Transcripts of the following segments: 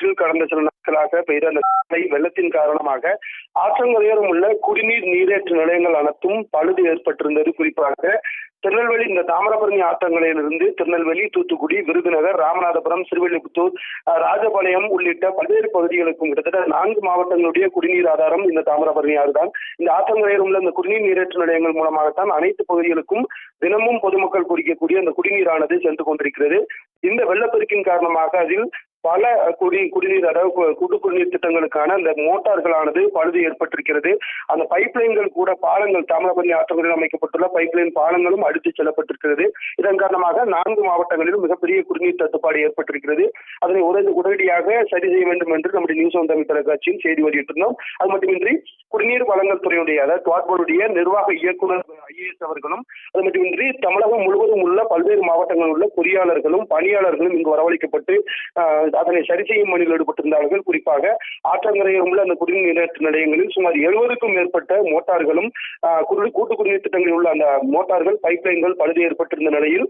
ஆற்றில் கடந்த சில நாட்களாக பெய்த அந்த மழை வெள்ளத்தின் காரணமாக ஆற்றங்கரையோரம் உள்ள குடிநீர் நீரேற்று நிலையங்கள் அனைத்தும் பழுது ஏற்பட்டிருந்தது. குறிப்பாக திருநெல்வேலி இந்த தாமிரபரணி ஆற்றங்கரையிலிருந்து திருநெல்வேலி தூத்துக்குடி விருதுநகர் ராமநாதபுரம் சிறுவில்லிபுத்தூர் ராஜபாளையம் உள்ளிட்ட பல்வேறு பகுதிகளுக்கும் கிட்டத்தட்ட நான்கு மாவட்டங்களுடைய குடிநீர் ஆதாரம் இந்த தாமிரபரணி ஆறு தான் இந்த ஆற்றங்கரையில் உள்ள இந்த குடிநீர் நீரேற்று நிலையங்கள் மூலமாகத்தான் அனைத்து பகுதிகளுக்கும் தினமும் பொதுமக்கள் குடிக்கக்கூடிய அந்த குடிநீரானது சென்று கொண்டிருக்கிறது. இந்த வெள்ளப்பெருக்கின் காரணமாக அதில் பல குடி குடிநீர் அதாவது கு- குடிநீர் திட்டங்களுக்கான அந்த மோட்டார்களானது பழுது ஏற்பட்டிருக்கிறது. அந்த பைப்லைன்கள் கூட பாலங்கள் தாமிரபரணி ஆற்றங்களில் அமைக்கப்பட்டுள்ள பைப்லைன் பாலங்களும் அடித்து செல்லப்பட்டிருக்கிறது. இதன் காரணமாக நான்கு மாவட்டங்களிலும் மிகப்பெரிய குடிநீர் தட்டுப்பாடு ஏற்பட்டிருக்கிறது. அதனை உடனே உடனடியாக சரி செய்ய வேண்டும் என்று நம்முடைய நியூஸ் ஆன் தமிழ் தொலைக்காட்சியில் செய்தி வெளியிட்டிருந்தோம். அது மட்டுமின்றி குடிநீர் வழங்கல் துறையுடைய அதாவது துவாட்போருடைய நிர்வாக இயக்குனர் ஐஏஎஸ் அவர்களும் அது மட்டுமின்றி தமிழகம் முழுவதும் உள்ள பல்வேறு மாவட்டங்களில் உள்ள பொறியாளர்களும் பணியாளர்களும் இங்கு வரவழைக்கப்பட்டு அதனை சரி செய்யும் பணியில் ஈடுபட்டிருந்தார்கள். குறிப்பாக ஆற்றங்கரையில் உள்ள அந்த குடிநீர் நிலையங்களில் சுமார் எழுபதுக்கும் மேற்பட்ட மோட்டார்களும் குடி- கூட்டு குடிநீர் திட்டங்களில் உள்ள அந்த மோட்டார்கள் பைப்லைன்கள் பழுது ஏற்பட்டிருந்த நிலையில்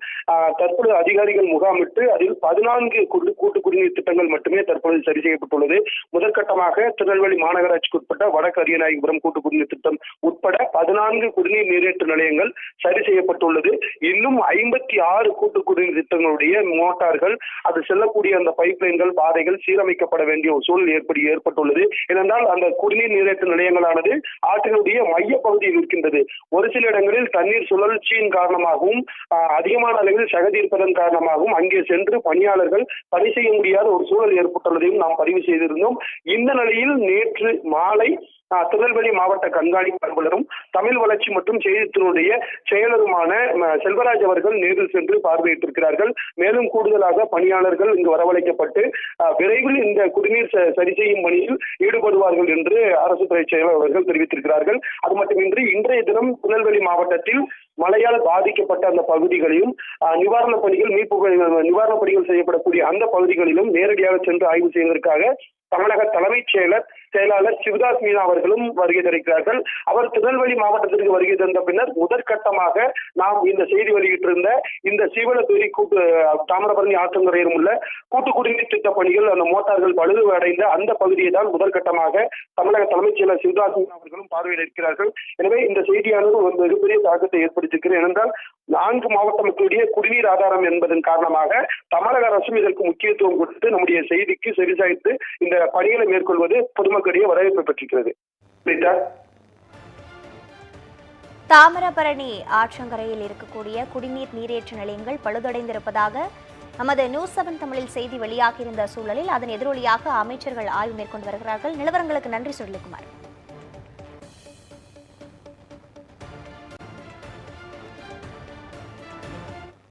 தற்பொழுது அதிகாரிகள் முகாமிட்டு அதில் பதினான்கு குடி- கூட்டு குடிநீர் திட்டங்கள் மட்டுமே தற்பொழுது சரி செய்யப்பட்டுள்ளது. முதற்கட்டமாக திருநெல்வேலி மாநகராட்சிக்கு உட்பட்ட வடக்கு அரியநாயகபுரம் கூட்டு குடிநீர் திட்டம் உட்பட பதினான்கு குடிநீர் நீரேற்று நிலையங்கள் சரி செய்யப்பட்டுள்ளது. இன்னும் ஐம்பத்தி ஆறு கூட்டு குடிநீர் திட்டங்களுடைய மோட்டார்கள் அது செல்லக்கூடிய அந்த ரயில்கள் பாதைகள் சீரமைக்கப்பட வேண்டிய ஒரு சூழல் ஏற்படி ஏற்பட்டுள்ளது. ஏனென்றால் அந்த குடிநீர் நீரேற்ற நிலையங்களானது ஆற்றினுடைய மைய பகுதியில் இருக்கின்றது. ஒரு சில இடங்களில் தண்ணீர் சுழற்சியின் காரணமாகவும் அதிகமான அளவில் சகதி காரணமாகவும் அங்கே சென்று பணியாளர்கள் பணி செய்ய முடியாத ஒரு சூழல் ஏற்பட்டுள்ளதையும் நாம் பதிவு செய்திருந்தோம். இந்த நிலையில் நேற்று மாலை திருநெல்வேலி மாவட்ட கண்காணிப்பு அலுவலரும் தமிழ் வளர்ச்சி மற்றும் செய்தித்துறையுடைய செயலருமான செல்வராஜ் அவர்கள் நேரில் சென்று பார்வையிட்டிருக்கிறார்கள். மேலும் கூடுதலாக பணியாளர்கள் இங்கு வரவழைக்கப்பட்டு ஆஹ், விரைவில் இந்த குடிநீர் சரி செய்யும் பணியில் ஈடுபடுவார்கள் என்று அரசு துறை செயலாளர்கள் தெரிவித்திருக்கிறார்கள். அது மட்டுமின்றி இன்றைய தினம் திருநெல்வேலி மாவட்டத்தில் மழையால் பாதிக்கப்பட்ட அந்த பகுதிகளையும் ஆஹ், நிவாரணப் பணிகள் மீட்பு நிவாரணப் பணிகள் செய்யப்படக்கூடிய அந்த பகுதிகளிலும் நேரடியாக சென்று ஆய்வு செய்வதற்காக தமிழக தலைமைச் செயலர் செயலாளர் சிவதாஸ் மீனா அவர்களும் வருகை தருகிறார்கள். அவர் திருநெல்வேலி மாவட்டத்திற்கு வருகை தந்த பின்னர் முதற்கட்டமாக நாம் இந்த செய்தி வெளியிட்டிருந்த இந்த சீவலத்தூரி கூட்டு தாமிரபரணி ஆற்றங்கரையிலும் உள்ள கூட்டு குடிநீர் திட்ட பணிகள் அந்த மோட்டார்கள் பழுது அடைந்த அந்த பகுதியை தான் முதற்கட்டமாக தமிழக தலைமைச் செயலர் சிவதாஸ் மீனா அவர்களும் பார்வையிட இருக்கிறார்கள். எனவே இந்த செய்தியானது ஒரு மிகப்பெரிய தாக்கத்தை ஏற்படுத்தியிருக்கிறது. ஏனென்றால் நான்கு மாவட்ட மக்களுடைய குடிநீர் ஆதாரம் என்பதன் காரணமாக தமிழக அரசும் இதற்கு முக்கியத்துவம் கொடுத்து நம்முடைய செய்திக்கு செவிசாய்த்து இந்த பணிகளை மேற்கொள்வது மக்களிடையே வரவேற்பை பெற்றிருக்கிறது. தாமிரபரணி ஆற்றங்கரையில் இருக்கக்கூடிய குடிநீர் நீரேற்று நிலையங்கள் பழுதடைந்திருப்பதாக நமது நியூஸ் செவன் தமிழில் செய்தி வெளியாகியிருந்த சூழலில் அதன் எதிரொலியாக அமைச்சர்கள் ஆய்வு மேற்கொண்டு வருகிறார்கள். நிலவரங்களுக்கு நன்றி சுருளிக்குமார்